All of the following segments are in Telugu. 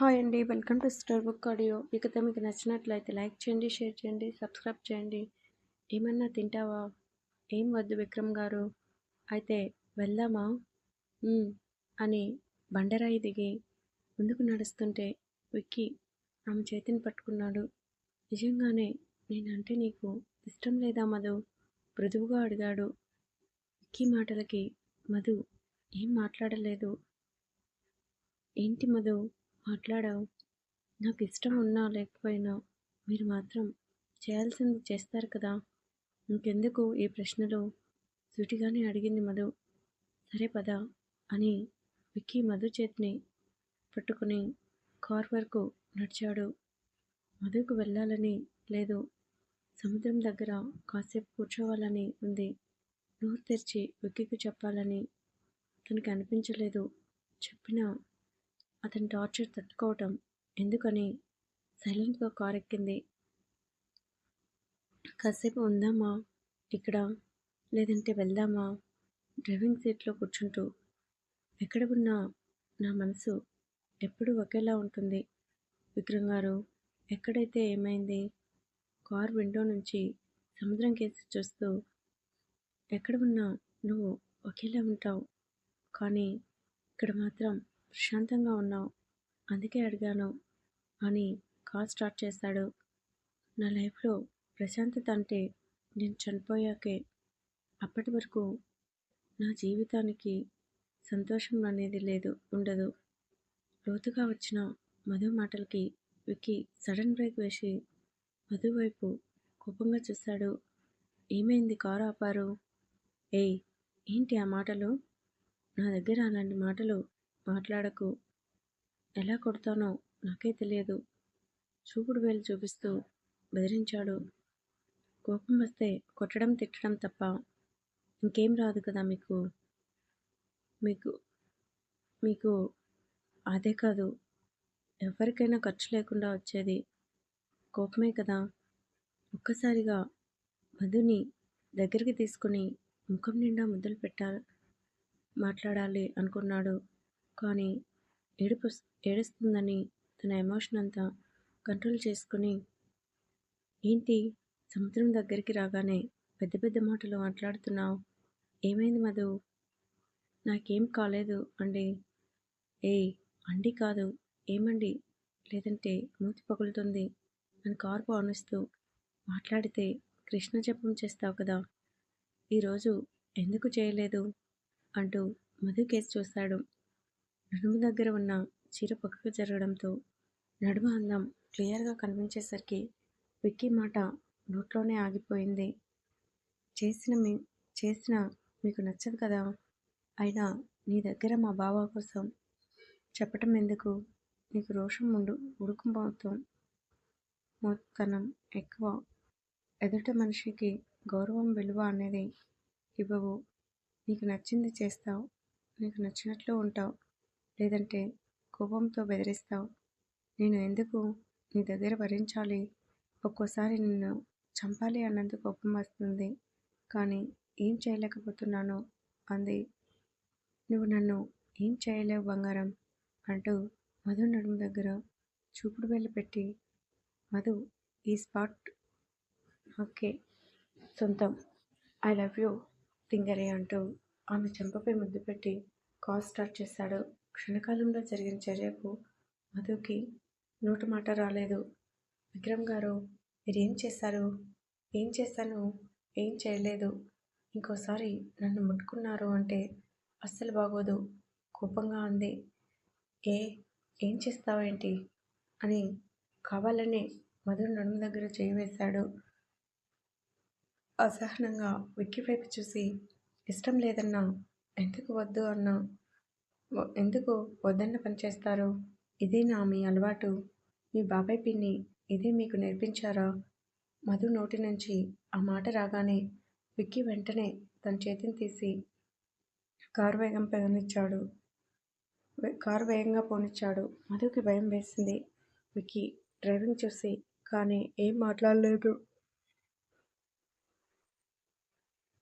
హాయ్ అండి. Welcome to star book audio. ఇకతో మీకు నచ్చినట్లయితే లైక్ చేయండి షేర్ చేయండి సబ్స్క్రైబ్ చేయండి. ఏమన్నా తింటావా? ఏం వద్దు విక్రమ్ గారు? అయితే వెళ్దామా? అని బండరాయి దిగి ముందుకు నడుస్తుంటే విక్కి ఆమె చేతిని పట్టుకున్నాడు. నిజంగానే నేనంటే నీకు ఇష్టం లేదా మధు? మృదువుగా అడిగాడు. విక్కీ మాటలకి మధు ఏం మాట్లాడలేదు. ఏంటి మధు? మాట్లాడావు. నాకు ఇష్టం ఉన్నా లేకపోయినా మీరు మాత్రం చేయాల్సింది చేస్తారు కదా. ఇంకెందుకు ఈ ప్రశ్నలు? సూటిగానే అడిగింది మధు. సరే పద అని విక్కీ మధు చేతిని పట్టుకుని కార్ వరకు నడిచాడు. మధుకు వెళ్ళాలని లేదు. సముద్రం దగ్గర కాసేపు కూర్చోవాలని ఉంది. నోరు తెరిచి విక్కీకి చెప్పాలని తనకి అనిపించలేదు. చెప్పినా అతని టార్చర్ తట్టుకోవటం ఎందుకని సైలెంట్గా కార్ ఎక్కింది? కాసేపు ఉందామా? ఇక్కడ? లేదంటే వెళ్దామా? డ్రైవింగ్ సీట్లో కూర్చుంటూ. ఎక్కడ ఉన్నా నా మనసు ఎప్పుడూ ఒకేలా ఉంటుంది. విక్రమ్ గారు ఎక్కడైతే ఏమైంది? కార్ విండో నుంచి సముద్రం కేసి చూస్తూ ఎక్కడ ఉన్నా నువ్వు ఒకేలా ఉంటావు. కానీ ఇక్కడ మాత్రం ప్రశాంతంగా ఉన్నావు. అందుకే అడిగాను. అని కాల్ స్టార్ట్ చేశాడు నా లైఫ్లో ప్రశాంతత అంటే నేను చనిపోయాకే అప్పటి వరకు నా జీవితానికి సంతోషం అనేది లేదు ఉండదు. లోతుగా వచ్చిన మధు మాటలకి విక్కీ సడన్ బ్రేక్ వేసి మధు వైపు కోపంగా చూశాడు ఏమైంది కారు ఆపారు? ఏయ్ ఏంటి ఆ మాటలు? నా దగ్గర అలాంటి మాటలు మాట్లాడకు. ఎలా కొడతానో నాకే తెలియదు. చూపుడు వేలు చూపిస్తూ బెదిరించాడు. కోపం వస్తే కొట్టడం తిట్టడం తప్ప ఇంకేం రాదు కదా మీకు? మీకు మీకు అదే కాదు. ఎవరికైనా ఖర్చు లేకుండా వచ్చేది కోపమే కదా. ఒక్కసారిగా మధుని దగ్గరికి తీసుకుని ముఖం నిండా ముద్దలు పెట్టాలి మాట్లాడాలి అనుకున్నాడు. కానీ ఏడుపు ఏడుస్తుందని తన ఎమోషన్ అంతా కంట్రోల్ చేసుకుని ఏంటి సముద్రం దగ్గరికి రాగానే పెద్ద పెద్ద మాటలు మాట్లాడుతున్నావు? ఏమైంది మధు? నాకేం కాలేదు అండి. ఏయ్ అండి కాదు. ఏమండి? లేదంటే మూతి పగులుతుంది అని కారు పానిస్తూ మాట్లాడితే కృష్ణ జపం చేస్తావు కదా. ఈరోజు ఎందుకు చేయలేదు? అంటూ మధు కేసు చూశాడు నడుము దగ్గర ఉన్న చీర పక్కకు జరగడంతో నడుమ అందం క్లియర్గా కనిపించేసరికి విక్కీ మాట నోట్లోనే ఆగిపోయింది. చేసిన మీ చేసిన మీకు నచ్చదు కదా? అయినా నీ దగ్గర మా బావ కోసం చెప్పటం ఎందుకు? నీకు రోషం ఉండు ఉడుకుపోతాం మొత్తనం ఎక్కువ. ఎదుట మనిషికి గౌరవం విలువ అనేది ఇవ్వవు. నీకు నచ్చింది చేస్తావు. నీకు నచ్చినట్లు ఉంటావు. లేదంటే కోపంతో బెదిరిస్తావు. నేను ఎందుకు నీ దగ్గర భరించాలి? ఒక్కోసారి నిన్ను చంపాలి అన్నంత కోపం వస్తుంది. కానీ ఏం చేయలేకపోతున్నాను అంది. నువ్వు నన్ను ఏం చేయలేవు బంగారం అంటూ మధు నడుము దగ్గర చూపుడు వెళ్ళి పెట్టి మధు ఈ స్పాట్ ఓకే సొంతం ఐ లవ్ యూ తింగరే అంటూ ఆమె చెంపపై ముద్దు పెట్టి కాల్ స్టార్ట్ చేశాడు క్షణకాలంలో జరిగిన చర్యకు మధుకి నోటు మాట రాలేదు. విక్రమ్ గారు మీరేం చేశారు? ఏం చేశాను? ఏం చేయలేదు? ఇంకోసారి నన్ను ముట్టుకున్నారు అంటే అస్సలు బాగోదు. కోపంగా అంది. ఏ ఏం చేస్తావేంటి అని కావాలనే మధు నడుము దగ్గర చేయి వేశాడు. అసహనంగా విక్కి వైపు చూసి ఇష్టం లేదన్నా ఎందుకు వద్దు అన్నా ఎందుకు వద్దన్న పని చేస్తారు? ఇదేనా మీ అలవాటు. మీ బాబాయ్ పిన్ని ఇదే మీకు నేర్పించారా? మధు నోటి నుంచి ఆ మాట రాగానే విక్కీ వెంటనే తన చేతిని తీసి కారు వేగం పోనిచ్చాడు కారు వేగంగా పోనిచ్చాడు. మధుకి భయం వేసింది. విక్కీ డ్రైవింగ్ చూసి కానీ ఏం మాట్లాడలేదు.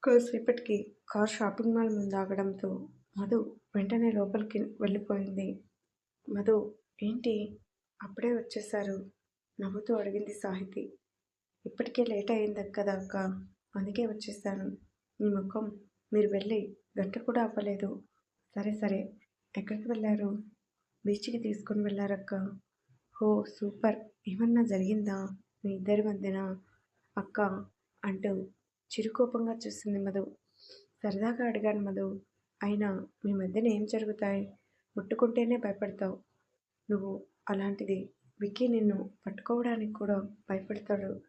కాసేపటికి కార్ షాపింగ్ మాల్ ముందు ఆగడంతో మధు వెంటనే లోపలికి వెళ్ళిపోయింది. మధు ఏంటి? అప్పుడే వచ్చేశారు నవ్వుతూ అడిగింది సాహితి. ఇప్పటికే లేట్ అయింది కదా అక్క అందుకే వచ్చేసాను మీ ముఖం మీరు వెళ్ళి గంట కూడా అవ్వలేదు. సరే సరే ఎక్కడికి వెళ్ళారు? బీచ్కి తీసుకొని వెళ్ళారక్క హో సూపర్! ఏమన్నా జరిగిందా? మీ ఇద్దరి మధ్యన? అక్క అంటూ చిరుకోపంగా చూసింది మధు. సరదాగా అడిగాను మధు. అయినా మీ మధ్యన ఏం జరుగుతాయి? ముట్టుకుంటేనే భయపడతావు. నువ్వు అలాంటిది విక్కీ నిన్ను పట్టుకోవడానికి కూడా భయపడతాడు.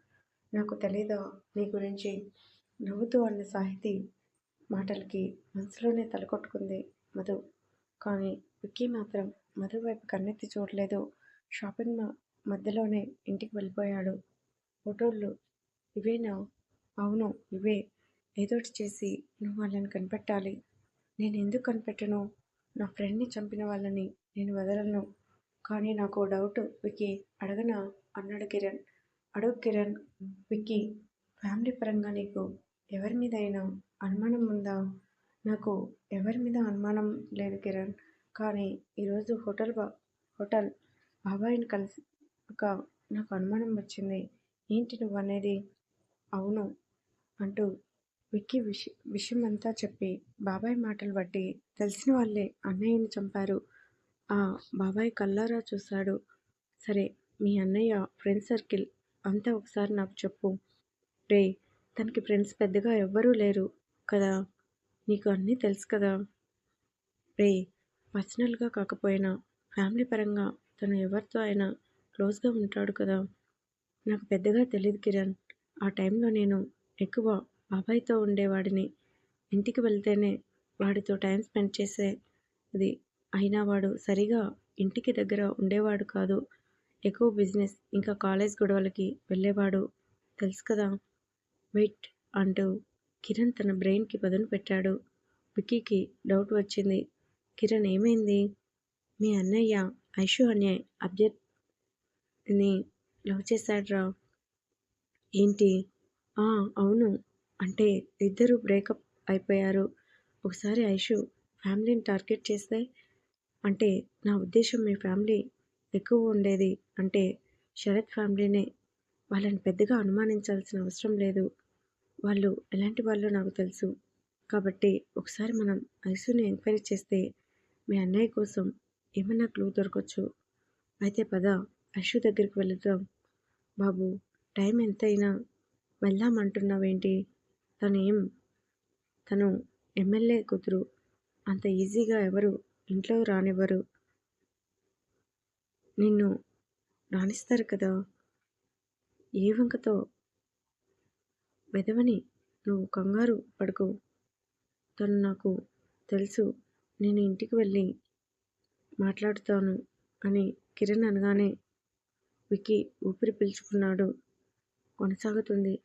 నాకు తెలీదా నీ గురించి? నవ్వుతూ అన్న సాహితీ మాటలకి మనసులోనే తలకొట్టుకుంది మధు. కానీ విక్కీ మాత్రం మధు వైపు కన్నెత్తి చూడలేదు. షాపింగ్ మా మధ్యలోనే ఇంటికి వెళ్ళిపోయాడు. ఫోటోలు ఇవేనా? అవును ఇవే. ఏదోటి చేసి నువ్వు వాళ్ళని కనిపెట్టాలి. నేను ఎందుకు కనిపెట్టను? నా ఫ్రెండ్ని చంపిన వాళ్ళని నేను వదలను. కానీ నాకు డౌట్ వికీ అడగనా? అన్నాడు కిరణ్. అడుగు కిరణ్ విక్కీ ఫ్యామిలీ పరంగా నీకు ఎవరి మీద అయినా అనుమానం ఉందా? నాకు ఎవరి మీద అనుమానం లేదు కిరణ్. కానీ ఈరోజు హోటల్ బా హోటల్ బాబాయిని కలిసి ఒక నాకు అనుమానం వచ్చింది. ఏంటి నువ్వు అనేది అవును అంటూ విక్కీ విష విషయం అంతా చెప్పి బాబాయ్ మాటలు బట్టి తెలిసిన వాళ్ళే అన్నయ్యని చంపారు. ఆ బాబాయ్ కల్లారా చూశాడు. సరే మీ అన్నయ్య ఫ్రెండ్ సర్కిల్ అంతా ఒకసారి నాకు చెప్పు. రే తనకి ఫ్రెండ్స్ పెద్దగా ఎవ్వరూ లేరు కదా? నీకు అన్నీ తెలుసు కదా? రే పర్సనల్గా కాకపోయినా ఫ్యామిలీ పరంగా తను ఎవరితో అయినా క్లోజ్గా ఉంటాడు కదా? నాకు పెద్దగా తెలియదు కిరణ్. ఆ టైంలో నేను ఎక్కువ బాబాయ్తో ఉండేవాడిని. ఇంటికి వెళ్తేనే వాడితో టైం స్పెండ్ చేసేది అయినా వాడు సరిగా ఇంటికి దగ్గర ఉండేవాడు కాదు. ఎక్కువ బిజినెస్ ఇంకా కాలేజ్ గొడవలకి వెళ్ళేవాడు. తెలుసు కదా? వెయిట్ అంటూ కిరణ్ తన బ్రెయిన్కి పదును పెట్టాడు. విక్కీకి డౌట్ వచ్చింది. కిరణ్ ఏమైంది? మీ అన్నయ్య ఐషు అనే అభ్యర్థిని లవ్ చేశాడ్రా? ఏంటి? అవును. అంటే ఇద్దరు బ్రేకప్ అయిపోయారు. ఒకసారి ఐషు ఫ్యామిలీని టార్గెట్ చేస్తే అంటే నా ఉద్దేశం మీ ఫ్యామిలీ ఎక్కువ ఉండేది అంటే శరత్ ఫ్యామిలీనే. వాళ్ళని పెద్దగా అనుమానించాల్సిన అవసరం లేదు. వాళ్ళు ఎలాంటి వాళ్ళు నాకు తెలుసు. కాబట్టి ఒకసారి మనం ఐసుని ఎంక్వైరీ చేస్తే మీ అన్నయ్య కోసం ఏమైనా క్లూ దొరకవచ్చు అయితే పద ఐషు దగ్గరికి వెళుదాం. బాబు టైం ఎంతైనా? వెళ్దామంటున్నావేంటి తను ఏం తను ఎమ్మెల్యే కూతురు. అంత ఈజీగా ఎవరు ఇంట్లో రానివ్వరు. నిన్ను రాణిస్తారు కదా. ఏ వంకతో? వెదవని నువ్వు కంగారు పడుకో. తను నాకు తెలుసు. నేను ఇంటికి వెళ్ళి మాట్లాడుతాను అని కిరణ్ అనగానే వికీ ఊపిరి పీల్చుకున్నాడు. కొనసాగుతుంది.